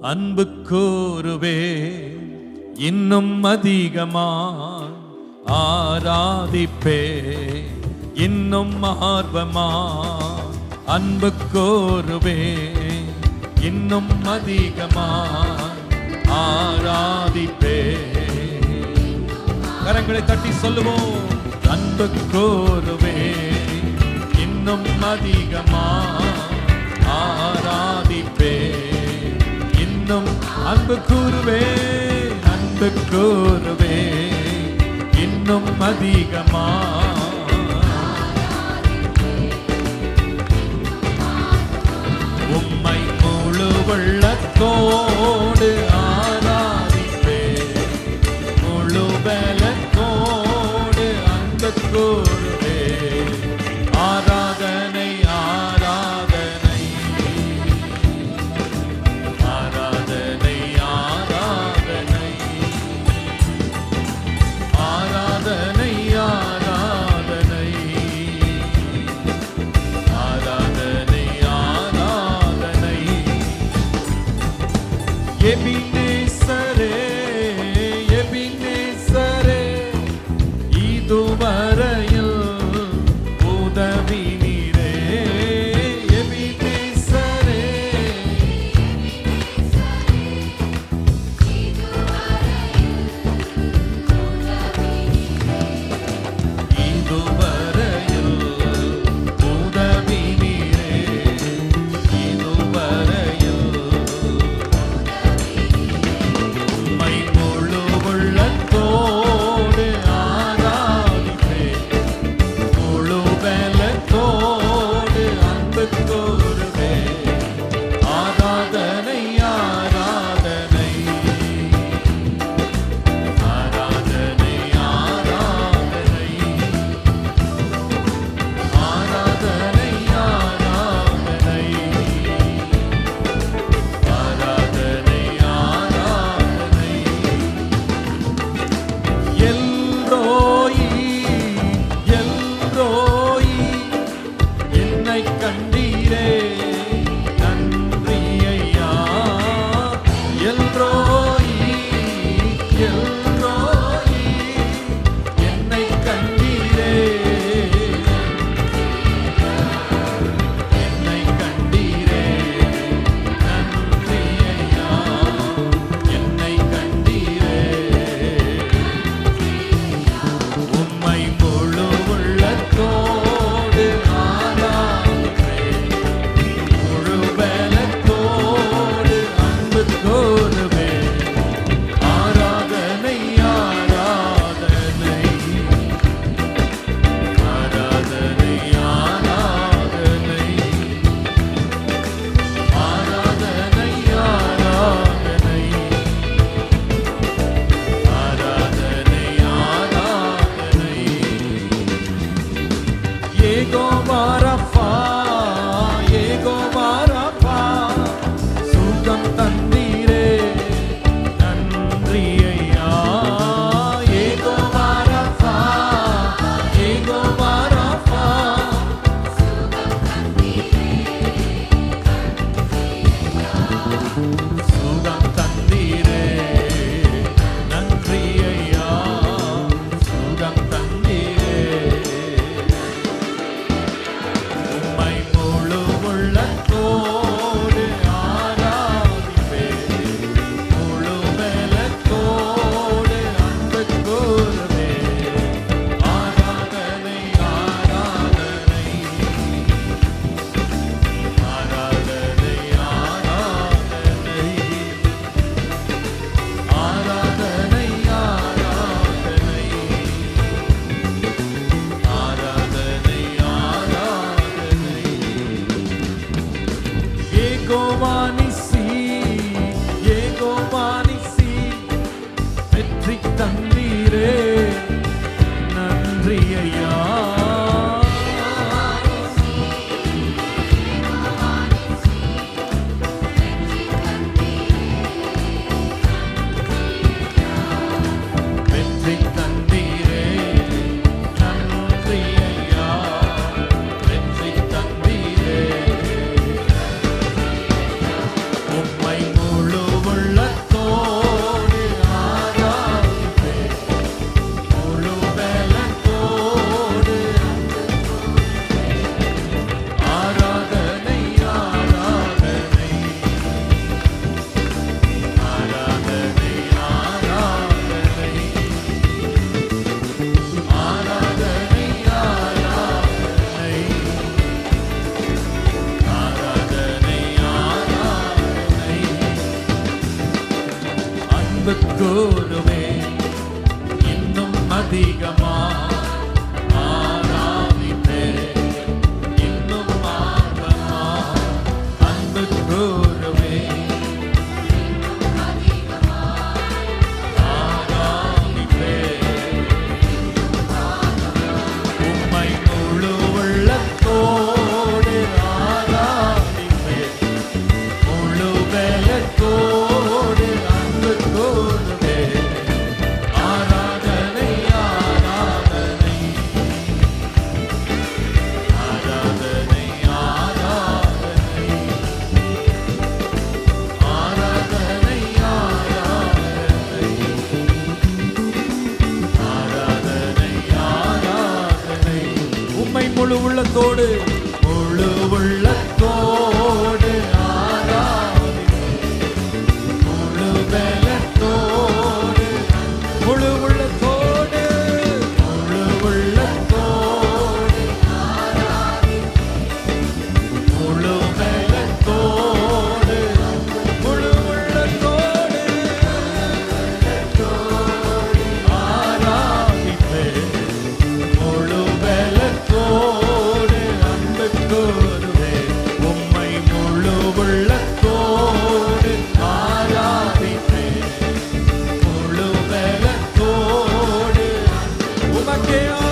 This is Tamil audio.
அன்பு கூறுவே இன்னும் அதிகமா ஆராதிப்பே. இன்னும் ஆர்வமா அன்பு கோருவே இன்னும் அதிகமா ஆராதிப்பே. கரங்களை தட்டி சொல்லுவோம் அன்பு கோருவே இன்னும் அதிகமா அன்பு கூறுவே அன்பு கூறுவே இன்னும் அதிகமா? உம்மை முழு வெள்ளத்தோ அன்பு கூறுவே இன்னும் அதிகமா முழு உள்ளத்தோடு. முழு உள்ளத்தோடு. que ama.